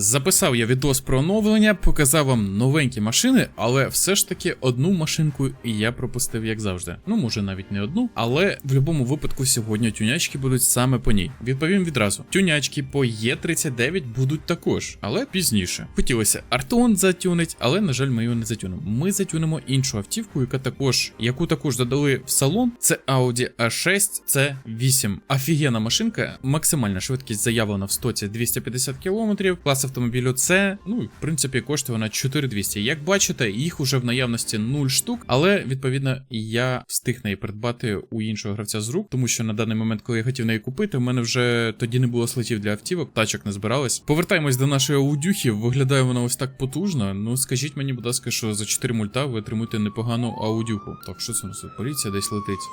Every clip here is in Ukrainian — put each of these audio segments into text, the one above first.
Записав я відос про оновлення, показав вам новенькі машини, але все ж таки одну машинку я пропустив, як завжди. Ну, може навіть не одну, але в будь-якому випадку сьогодні тюнячки будуть саме по ній. Відповім відразу: тюнячки по Е39 будуть також, але пізніше. Хотілося Артон затюнить, але на жаль, ми його не затюнемо. Ми затюнемо іншу автівку, яка також, яку також додали в салон. Це Audi A6 C8. Офігенна машинка, максимальна швидкість заявлена в стоці 250 км. Клас автомобілю це, ну, в принципі, коштує вона 4200. Як бачите, їх уже в наявності 0 штук, але відповідно я встиг неї придбати у іншого гравця з рук, тому що на даний момент, коли я хотів неї купити, в мене вже тоді не було слотів для автівок, тачок не збиралось. Повертаємось до нашої аудюхи. Виглядає вона ось так потужно. Ну скажіть мені, будь ласка, що за 4 мульта ви отримуєте непогану аудюху. Так, що це у нас? Поліція десь летить.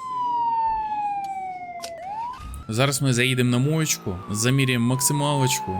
Зараз ми заїдемо на моєчку, заміряємо максималочку.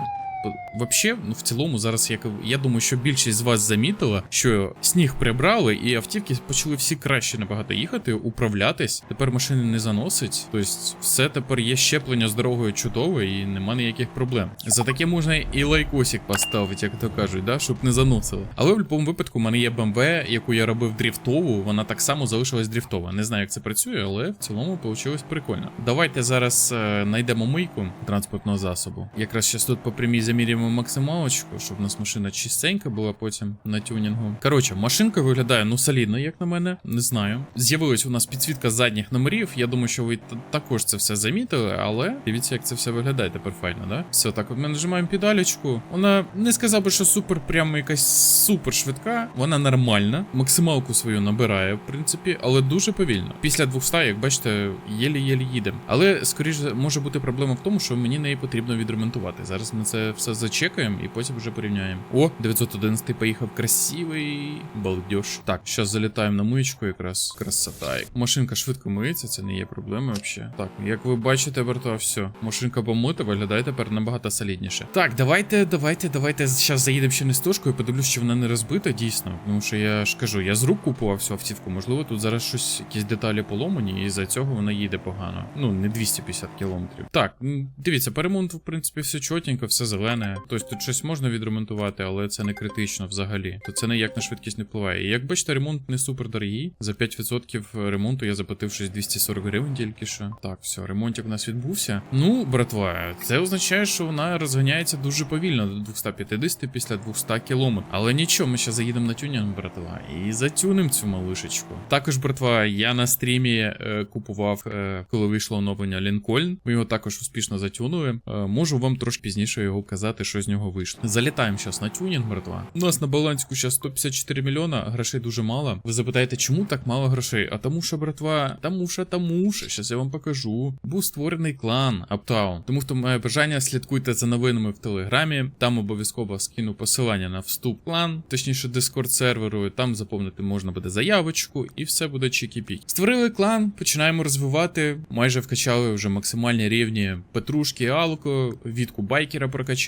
Вообще, ну в цілому, зараз як я думаю, що більшість з вас замітила, що сніг прибрали, і автівки почали всі краще набагато їхати, управлятись. Тепер машини не заносить. Тобто, все тепер є щеплення з дорогою чудове і нема ніяких проблем. За таке можна і лайкосик поставити, як то кажуть, да, щоб не заносило. Але в будь-якому випадку в мене є BMW, яку я робив дріфтову, вона так само залишилась дріфтова. Не знаю, як це працює, але в цілому вийшло прикольно. Давайте зараз е, знайдемо мийку транспортного засобу. Якраз зараз тут по прямій заміряємо максималочку, щоб у нас машина чистенька була потім на тюнінгу. Коротше, машинка виглядає ну солідно, як на мене. Не знаю. З'явилась у нас підсвітка задніх номерів. Я думаю, що ви також це все замітили, але дивіться, як це все виглядає тепер файно, да? Все, так от ми нажимаємо педалечку. Вона не сказав би, що супер, прямо якась супер швидка. Вона нормальна. Максималку свою набирає, в принципі, але дуже повільно. Після 200, як бачите, єлі-єлі їдемо. Але скоріше може бути проблема в тому, що мені неї потрібно відремонтувати. Зараз ми це все зачекаємо і потім вже порівняємо. О, 911 поїхав красивий балдеж. Так, зараз залітаємо на миючку якраз. Красота. Машинка швидко миється, це не є проблеми взагалі. Так, як ви бачите, братва, все. Машинка помита, виглядає тепер набагато солідніше. Так, давайте, давайте, давайте зараз заїдемо ще нестожкою, подивлюсь, чи вона не розбита, дійсно. Тому що я ж кажу, я з рук купував всю автівку. Можливо, тут зараз щось, якісь деталі поломані, і за цього вона їде погано. Ну, не 250 кілометрів. Так, дивіться, по ремонту, в принципі, все чотенько, все зелене. Тобто тут щось можна відремонтувати, але це не критично взагалі. То це ніяк на швидкість не впливає. І як бачите, ремонт не супер дорогий. За 5% ремонту я заплатив щось 240 гривень тільки що. Так, все, ремонтик у нас відбувся. Ну, братва, це означає, що вона розганяється дуже повільно до 250 після 200 км. Але нічого, ми ще заїдемо на тюнінг, братва, і затюнем цю малишечку. Також, братва, я на стрімі е, купував, е, коли вийшло оновлення Лінкольн. Ми його також успішно затюнули. Е, можу вам трошки пізніше його казати, що з нього вийшло. Залітаємо зараз на тюнінг, братва. У нас на балансику зараз 154 мільйона, грошей дуже мало. Ви запитаєте, чому так мало грошей? А тому що, братва, тому що, тому що, зараз я вам покажу. Був створений клан Аптаун. Тому хто має бажання, слідкуйте за новинами в телеграмі. Там обов'язково скину посилання на вступ клан, точніше, дискорд серверу. Там заповнити можна буде заявочку, і все буде чікі-пік. Створили клан, починаємо розвивати. Майже вкачали вже максимальні рівні петрушки, алко, відку байкера прокачали.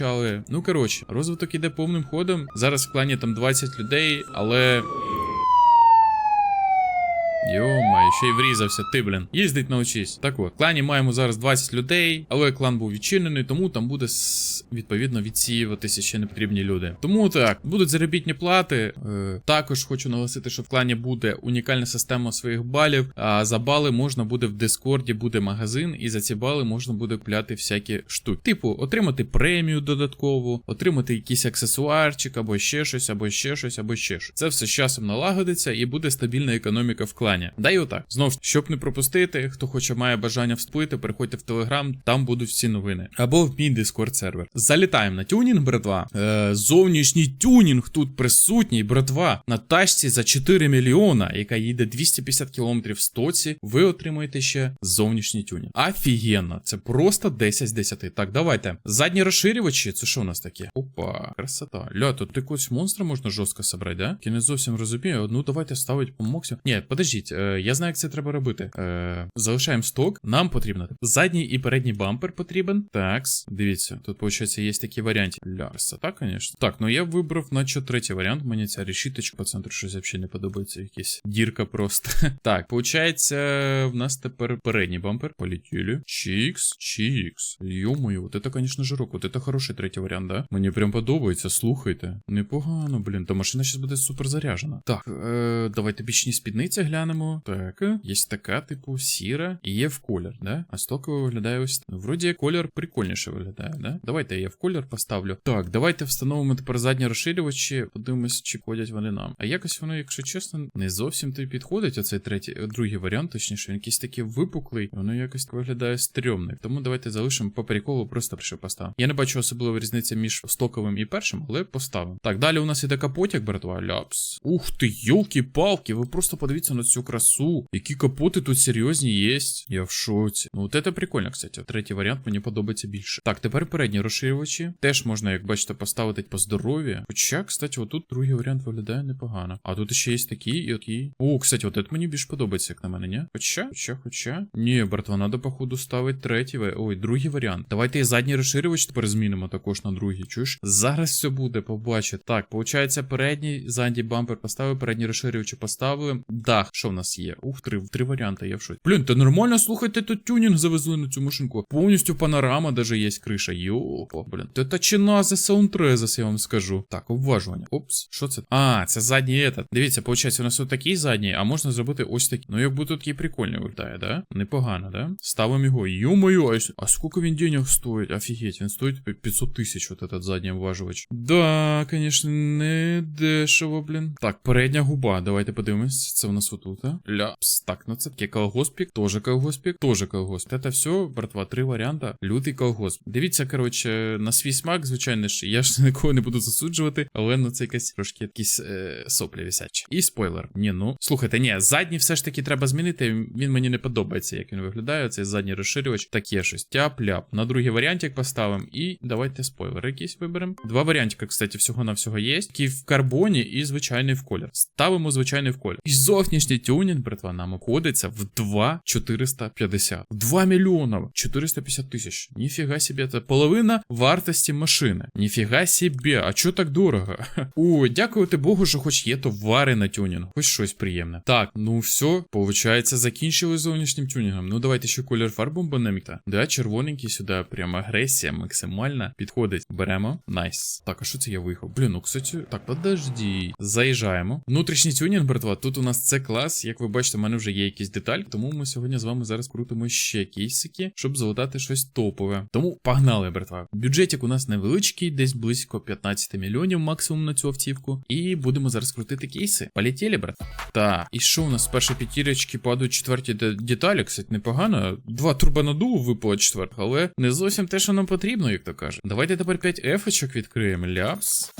Ну коротше, розвиток іде повним ходом. Зараз в клані там 20 людей, але. Йомай, ще й врізався, ти, блін. Їздить научись. Так от, в клані маємо зараз 20 людей, але клан був відчинений, тому там буде відповідно відсіюватися ще непотрібні люди. Тому так, будуть заробітні плати. Е, також хочу наголосити, що в клані буде унікальна система своїх балів. А за бали можна буде в Дискорді, буде магазин, і за ці бали можна буде купляти всякі штуки. Типу, отримати премію додаткову, отримати якийсь аксесуарчик, або ще щось, або ще щось, або ще щось. Це все з часом налагодиться і буде стабільна економіка в клані. Да і отак. Знов ж, щоб не пропустити, хто хоче має бажання вступити, переходьте в Телеграм, там будуть всі новини. Або в мій Discord сервер. Залітаємо на тюнінг, братва. Е, зовнішній тюнінг тут присутній, братва. На тачці за 4 мільйона, яка їде 250 км в стоці, ви отримуєте ще зовнішній тюнінг. Офігенно, це просто 10 з 10. Так, давайте. Задні розширювачі, це що у нас таке? Опа, красота. Ля, тут якогось монстра можна жорстко собрати, да? Я не зовсім розумію. Ну давайте ставить по максимуму. Ні, подождіть. Значить, е, я знаю, як це треба робити. Е, залишаємо сток. Нам потрібно задній і передній бампер потрібен. Такс, дивіться, тут, виходить, є такі варіанти. Ля, красота, звісно. Так, ну я вибрав, наче третій варіант. Мені ця решіточка по центру щось взагалі не подобається. Якась дірка просто. так, виходить, в нас тепер передній бампер. Полетіли. Чікс, чікс. Йо-моє, от це, звісно, жирок. От це хороший третій варіант, да? Мені прям подобається, слухайте. Непогано, блін. Та машина зараз буде супер заряжена. Так, е, давайте бічні спідниці глянемо. Так, є така, типу, сіра, і є в колір, да? А стоково виглядає ось. Ну, вроді колір прикольніше виглядає, да? Давайте я в колір поставлю. Так, давайте встановимо тепер задні розширювачі. Подивимось, чи ходять вони нам. А якось воно, якщо чесно, не зовсім тобі підходить. Оцей третій, е, другий варіант, точніше, він якийсь такий випуклий, воно якось виглядає стрьомний. Тому давайте залишимо по приколу, просто прийшов поставимо. Я не бачу особливої різниці між стоковим і першим, але поставимо. Так, далі у нас іде капотик, братва. Ляпс. Ух ти, йолки-палки, ви просто подивіться на цю красу. Які капоти тут серйозні є. Я в шоці. Ну, от це прикольно, кстати. Третій варіант мені подобається більше. Так, тепер передні розширювачі. Теж можна, як бачите, поставити по здоров'ю. Хоча, кстати, отут другий варіант виглядає непогано. А тут ще є такі і такі. О, кстати, от це мені більш подобається, як на мене, ні? Хоча, хоча, хоча. Ні, братва, надо, походу, ставити третій. Ой, другий варіант. Давайте і задній розширювач тепер змінимо також на другий. Чуєш? Зараз все буде, побачите. Так, получається, передній, задній бампер поставив, передній розширювачі поставили. Дах, що в нас є? Ух, три, три варіанти, я в шоці. Блін, та нормально, слухайте, тут тюнінг завезли на цю машинку. Повністю панорама даже є криша. Йопа, блін. Та та чина за саундтрезас, я вам скажу. Так, обважування. Опс, що це? А, це задній этот. Дивіться, виходить, у нас тут такий задній, а можна зробити ось такий. Ну, якби тут такий прикольний виглядає, да? Непогано, да? Ставимо його. Йо-моє, а, а скільки він денег стоїть? Офігеть, він стоїть 500 тисяч, от этот задній обважувач. Да, звісно, не дешево, блін. Так, передня губа. Давайте подивимось. Це у нас отут, а? Ляпс. Так, ну це таке колгоспік, теж колгоспік, теж колгосп. Це все, братва, три варіанти. Лютий колгосп. Дивіться, коротше, на свій смак, звичайно ж, я ж нікого не буду засуджувати, але ну це якась трошки якісь е, соплі висячі. І спойлер. Ні, ну. Слухайте, ні, задній все ж таки треба змінити. Він мені не подобається, як він виглядає. Цей задній розширювач. Таке щось. Тяп-ляп. На другий варіантик поставимо. І давайте спойлер якийсь виберемо. Два варіантика, кстати, всього на всього є. Такий в карбоні і звичайний в колір. Ставимо звичайний в колір. І зовнішній тюнінг, братва, нам обходиться в 2,450. В 2 мільйона 450 тисяч. Ніфіга собі, це половина вартості машини. Ніфіга собі, а чо так дорого? О, дякувати Богу, що хоч є товари на тюнінг, хоч щось приємне. Так, ну все, получається, закінчили зовнішнім тюнінгом. Ну давайте ще колір фарб бомбанеміка. Да, червоненький сюди, прям агресія максимальна. Підходить. Беремо. Найс. Так, а що це я виїхав? Блін, ну кстати, так, подожди. Заїжджаємо. Внутрішній тюнінг, братва. Тут у нас це клас. Як ви бачите, в мене вже є якісь деталі, тому ми сьогодні з вами зараз крутимо ще кейсики, щоб залутати щось топове. Тому погнали, братва. Бюджетик у нас невеличкий, десь близько 15 мільйонів максимум на цю автівку. І будемо зараз крутити кейси. Полетіли, брат. Так, і що у нас з першої п'ятірочки падають четверті деталі, кстати, непогано. Два турбонадуву випало четверт, але не зовсім те, що нам потрібно, як то каже. Давайте тепер 5 ефочок відкриємо. Ляпс.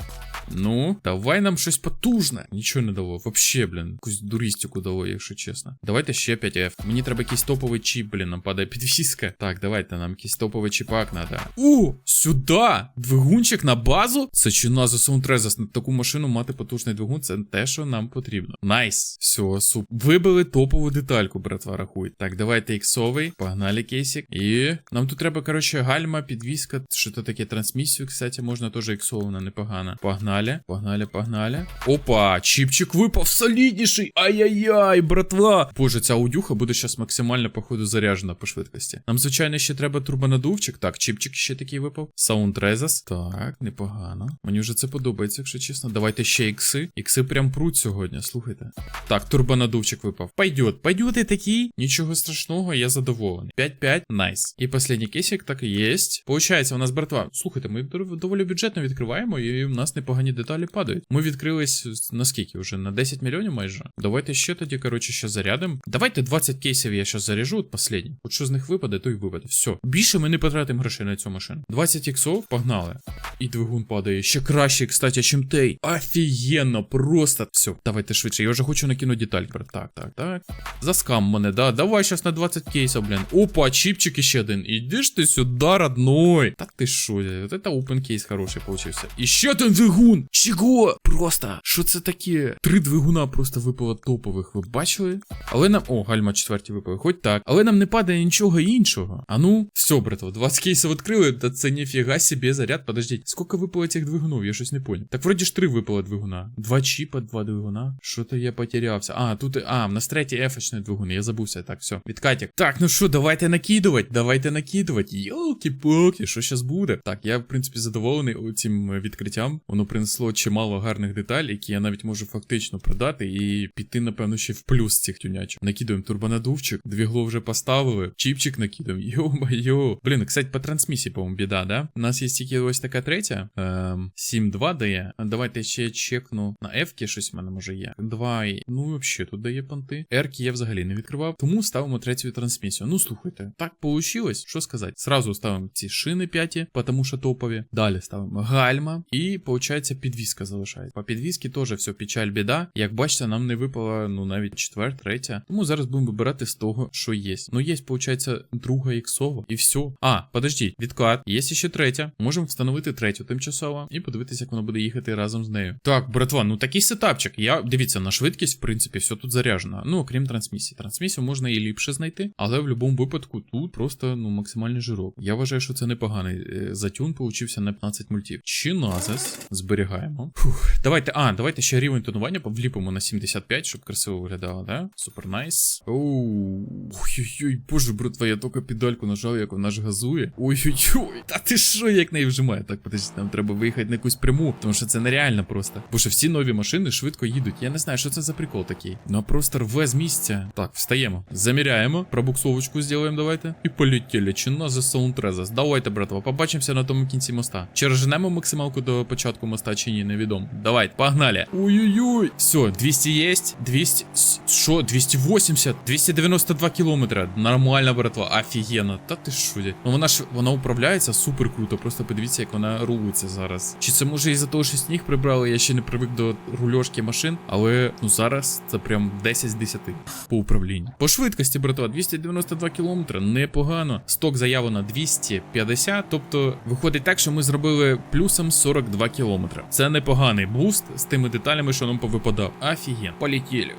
Ну, давай нам щось потужне. Нічого не дало. Вообще, блін, якусь дурістику дало, якщо чесно. Давайте ще 5F. Мені треба якийсь топовий чіп, блін, нам падає підвіска. Так, давайте нам якийсь топовий чіпак надо. О, сюди! Двигунчик на базу? Це чи на за саундтрезас на таку машину мати потужний двигун, це те, що нам потрібно. Найс. Все, суп. Вибили топову детальку, братва, рахуй. Так, давайте іксовий. Погнали кейсик. І нам тут треба, коротше, гальма, підвіска, що то таке трансмісію, кстати, можна теж іксована, непогано. Погнали, погнали, погнали. погнали. Опа, чіпчик випав солідніший. Ай-яй-яй, братва. Боже, ця аудюха буде зараз максимально, походу, заряджена по швидкості. Нам, звичайно, ще треба турбонадувчик. Так, чіпчик ще такий випав. Саундтрезас. Так, непогано. Мені вже це подобається, якщо чесно. Давайте ще ікси. Ікси прям пруть сьогодні, слухайте. Так, турбонадувчик випав. Пойдет, пойдет і такий. Нічого страшного, я задоволений. 5-5, найс. І останній кейсик так і є. Получається, у нас братва. Слухайте, ми дов- доволі бюджетно відкриваємо, і у нас непогані деталі падають. Ми відкрились на скільки вже? На 10 мільйонів майже. Давайте ще тоді, коротше, ще зарядимо. Давайте 20 кейсів я ще заряжу, от останній. От що з них випаде, то й випаде. Все. Більше ми не потратимо грошей на цю машину. 20 іксов, погнали. І двигун падає. Ще краще, кстати, чим той. Офігенно, просто все. Давайте швидше. Я вже хочу накинути деталь. брат. Так, так, так. Заскам мене, да. Давай щас на 20 кейсів, блін. Опа, чіпчик іще один. Ідиш ти сюди, родной. Так ти що? Вот это open кейс хороший получився. І ще один двигун. Двигун. Чого? Просто що це таке? Три двигуна просто випало топових. Ви бачили? Але нам. О, гальма четверті випали, хоч так. Але нам не падає нічого іншого. А ну, все, братва, 20 кейсів відкрили, та це ніфіга собі заряд. Подождіть, скільки випало цих двигунів? Я щось не понял. Так вроді ж три випало двигуна. Два чіпа, два двигуна. Що то я потерявся. А, тут. А, в нас третій ефочний двигун. Я забувся. Так, все. Відкатік. Так, ну що, давайте накидувати. Давайте накидувати. Йолки-поки, що щас буде? Так, я, в принципі, задоволений цим відкриттям. Воно принесло чимало гарних деталей, які я навіть можу фактично продати і піти, напевно, ще в плюс цих тюнячок. Накидуємо турбонадувчик, двігло вже поставили, чіпчик накидаємо. Йо-майо. Блін, кстати, по трансмісії, по-моєму, біда, да? У нас є тільки ось така третя. Ем, 7-2 дає. Давайте ще чекну. На F-ки щось в мене може є. 2. Ну, взагалі, тут дає понти. R-ки я взагалі не відкривав. Тому ставимо третю трансмісію. Ну, слухайте, так получилось. Що сказати? Сразу ставимо ці шини п'яті, тому що топові. Далі ставимо гальма. І, виходить, підвіска залишається. По підвісці теж все печаль біда. Як бачите, нам не випала, ну, навіть четвер, третя. Тому зараз будемо вибирати з того, що є. Ну, є, виходить, друга іксова. І все. А, подождіть, відклад. Є ще третя. Можемо встановити третю тимчасово і подивитися, як воно буде їхати разом з нею. Так, братва, ну такий сетапчик. Я дивіться, на швидкість, в принципі, все тут заряджено. Ну, окрім трансмісії. Трансмісію можна і ліпше знайти, але в будь-якому випадку тут просто ну максимальний жирок. Я вважаю, що це непоганий е, затюн получився на 15 мультів. Чиназис. Зберігаємо. Фух, давайте, а, давайте ще рівень тонування вліпимо на 75, щоб красиво виглядало, да? Супер найс. Ой-ой-ой, боже, братва, я тільки педальку нажав, як вона ж газує. Ой-ой-ой, та ти що, як неї вжимає? Так, подожди, нам треба виїхати на якусь пряму, тому що це нереально просто. Бо що всі нові машини швидко їдуть. Я не знаю, що це за прикол такий. Ну а просто рве з місця. Так, встаємо. Заміряємо. Пробуксовочку зробимо, давайте. І полетіли. Чина за Саунтрезас. Давайте, братва, побачимося на тому кінці моста. Чи роженемо максималку до початку моста, чи ні, невідомо. Давайте, погнали. Ой-ой-ой. Все, 200 єсть. 200. С- Що? 280? 292 кілометри. Нормально, братва. Офігенно. Та ти що? Ну вона ж вона управляється супер круто. Просто подивіться, як вона рулиться зараз. Чи це може із-за того, що сніг прибрали? Я ще не привик до рульошки машин, але ну зараз це прям 10 з 10 по управлінню. По швидкості, братва, 292 кілометри. Непогано. Сток заявлено 250. Тобто виходить так, що ми зробили плюсом 42 кілометри. Це непоганий буст з тими деталями, що нам повипадав. Офіген. Полетіли.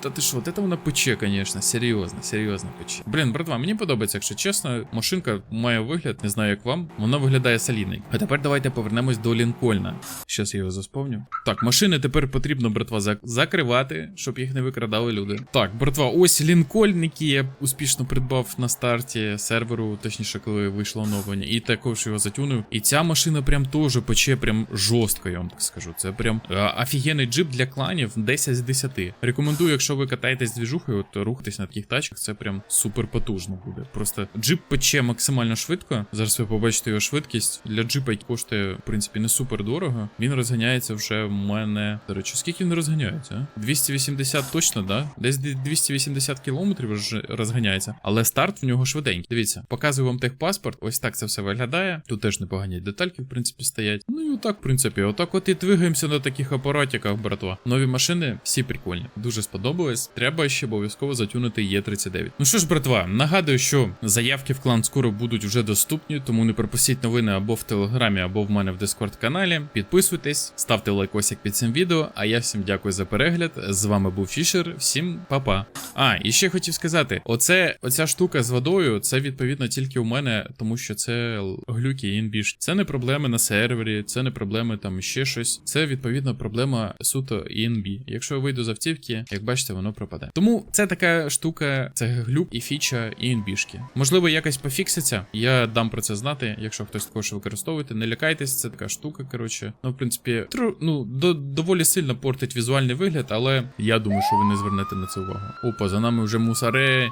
Та ти що, от це вона пече, звісно. Серйозно, серйозно пече. Блін, братва, мені подобається, якщо чесно. Машинка має вигляд, не знаю як вам. Вона виглядає солідний. А тепер давайте повернемось до Лінкольна. Щас я його засповню. Так, машини тепер потрібно, братва, зак- закривати, щоб їх не викрадали люди. Так, братва, ось Лінкольн, який я успішно придбав на старті серверу, точніше, коли вийшло оновлення, і також його затюнив. І ця машина прям теж пече прям жорстко, я вам так скажу. Це прям е, офігенний джип для кланів 10 з 10. Рекомендую, якщо ви катаєтесь двіжухою, то рухатись на таких тачках, це прям супер потужно буде. Просто джип пече максимально швидко. Зараз ви побачите його швидкість. Для джипа який коштує, в принципі, не супер дорого. Він розганяється вже в мене. До речі, скільки він розганяється? 280 точно, да? Десь 280 кілометрів роз- розганяється. Але старт в нього швиденький. Дивіться, показую вам техпаспорт. Ось так це все виглядає. Тут теж непогані детальки, в принципі, стоять. Ну і отак, в принципі, отак от і двигаємося на таких апаратиках, братва. Нові машини, всі прикольні. Дуже сподобалось. Треба ще обов'язково затюнити Є39. Ну що ж, братва, нагадую, що заявки в клан скоро будуть вже доступні, тому не пропустіть новини або в телеграмі, або в мене в Дискорд каналі. Підписуйтесь, ставте лайкосик під цим відео. А я всім дякую за перегляд. З вами був Фішер. Всім па-па. А, і ще хотів сказати: оце, оця штука з водою, це відповідно тільки у мене, тому що це глюки і. Це не проблеми на сервері, це не проблеми там ще щось. Це відповідно проблема суто ENB. Якщо я вийду з автівки, як бачите, воно пропаде. Тому це така штука, це глюк і фіча ENB-шки. Можливо, якось пофікситься. Я дам про це знати, якщо хтось також використовуєте. Не лякайтесь, це така штука, коротше. Ну, в принципі, тру, ну, до, доволі сильно портить візуальний вигляд, але я думаю, що ви не звернете на це увагу. Опа, за нами вже мусари.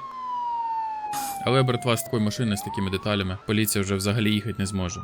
Але братва з такою машиною, з такими деталями, поліція вже взагалі їхати не зможе.